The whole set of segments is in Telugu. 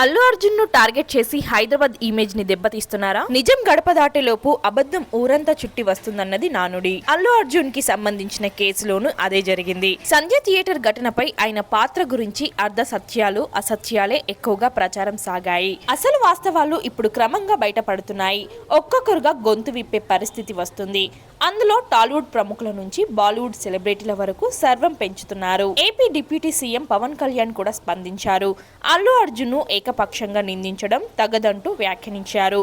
అల్లు అర్జున్ను టార్గెట్ చేసి హైదరాబాద్ ఇమేజ్ని దెబ్బతీస్తున్నారా? నిజం గడప దాటేలోపు అబద్ధం ఊరంతా చుట్టి వస్తుందన్నది నానుడి. అల్లు అర్జున్కి సంబంధించిన కేసులోనూ అదే జరిగింది. సంజయ్ థియేటర్ ఘటనపై ఆయన పాత్ర గురించి అర్ధ సత్యాలు అసత్యాలే ఎక్కువగా ప్రచారం సాగాయి. అసలు వాస్తవాలు ఇప్పుడు క్రమంగా బయటపడుతున్నాయి. ఒక్కొక్కరుగా గొంతు విప్పే పరిస్థితి వస్తుంది. అందులో టాలీవుడ్ ప్రముఖుల నుంచి బాలీవుడ్ సెలబ్రిటీల వరకు సర్వం పెంచుతున్నారు. AP deputy CM Pawan Kalyan కూడా స్పందించారు. అల్లు అర్జున్ను ఏకపక్షంగా నిందించడం తగదంటూ వ్యాఖ్యానించారు.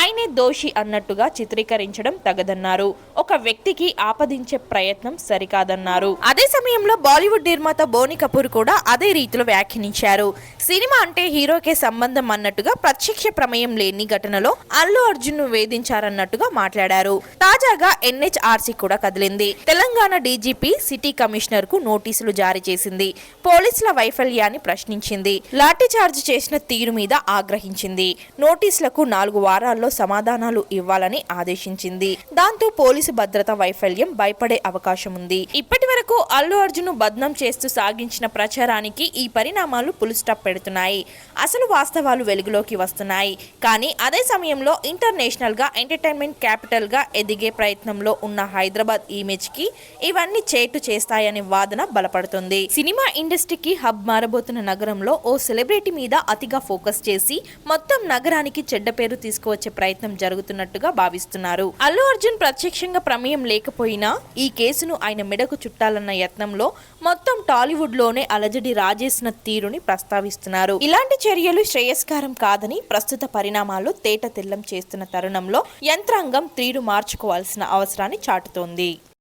ఆయనే దోషి అన్నట్టుగా చిత్రీకరించడం తగదన్నారు. ఒక వ్యక్తికి ఆపదించే ప్రయత్నం సరికాదన్నారు. అదే సమయంలో బాలీవుడ్ నిర్మాత బోని కపూర్ కూడా అదే రీతిలో వ్యాఖ్యానించారు. సినిమా అంటే హీరోకే సంబంధం అన్నట్టుగా ప్రత్యక్ష ప్రమేయం లేని ఘటనలో అల్లు అర్జున్ను వేధించారన్నట్టుగా మాట్లాడారు. తాజాగా ఎన్హెచ్ఆర్సీ కూడా కదిలింది. తెలంగాణ డీజీపీ సిటీ కమిషనర్కు నోటీసులు జారీ చేసింది. పోలీసుల వైఫల్యాన్ని ప్రశ్నించింది. లాఠీ చార్జ్ చేసిన తీరు మీద ఆగ్రహించింది. నోటీసులకు నాలుగు వారాల్లో సమాధానాలు ఇవ్వాలని ఆదేశించింది. దాంతో పోలీసు భద్రత వైఫల్యం భయపడే అవకాశం ఉంది. ఇప్పటి వరకు అల్లు అర్జున్ బద్నం చేస్తూ సాగించిన ప్రచారానికి ఈ పరిణామాలు పులు స్టాప్ పెడుతున్నాయి. అసలు వాస్తవాలు వెలుగులోకి వస్తున్నాయి. కానీ అదే సమయంలో ఇంటర్నేషనల్గా ఎంటర్టైన్మెంట్ క్యాపిటల్గా ఎదిగే ప్రయత్నంలో ఉన్న హైదరాబాద్ ఇమేజ్కి ఇవన్నీ చేటు చేస్తాయనే వాదన బలపడుతుంది. సినిమా ఇండస్ట్రీకి హబ్ మారబోతున్న నగరంలో ఓ సెలబ్రిటీ మీద అతిగా ఫోకస్ చేసి మొత్తం నగరానికి చెడ్డ పేరు తీసుకువచ్చే ప్రయత్నం జరుగుతున్నట్టుగా భావిస్తున్నారు. అల్లు అర్జున్ ప్రత్యక్షంగా ప్రమేయం లేకపోయినా ఈ కేసును ఆయన మెడకు చుట్టాలన్న యత్నంలో మొత్తం టాలీవుడ్లోనే అలజడి రాజేసిన తీరుని ప్రస్తావిస్తున్నారు. ఇలాంటి చర్యలు శ్రేయస్కారం కాదని ప్రస్తుత పరిణామాలు తేట తెల్లం చేస్తున్న తరుణంలో యంత్రాంగం తీరు మార్చుకోవాల్సిన అవసరాన్ని చాటుతోంది.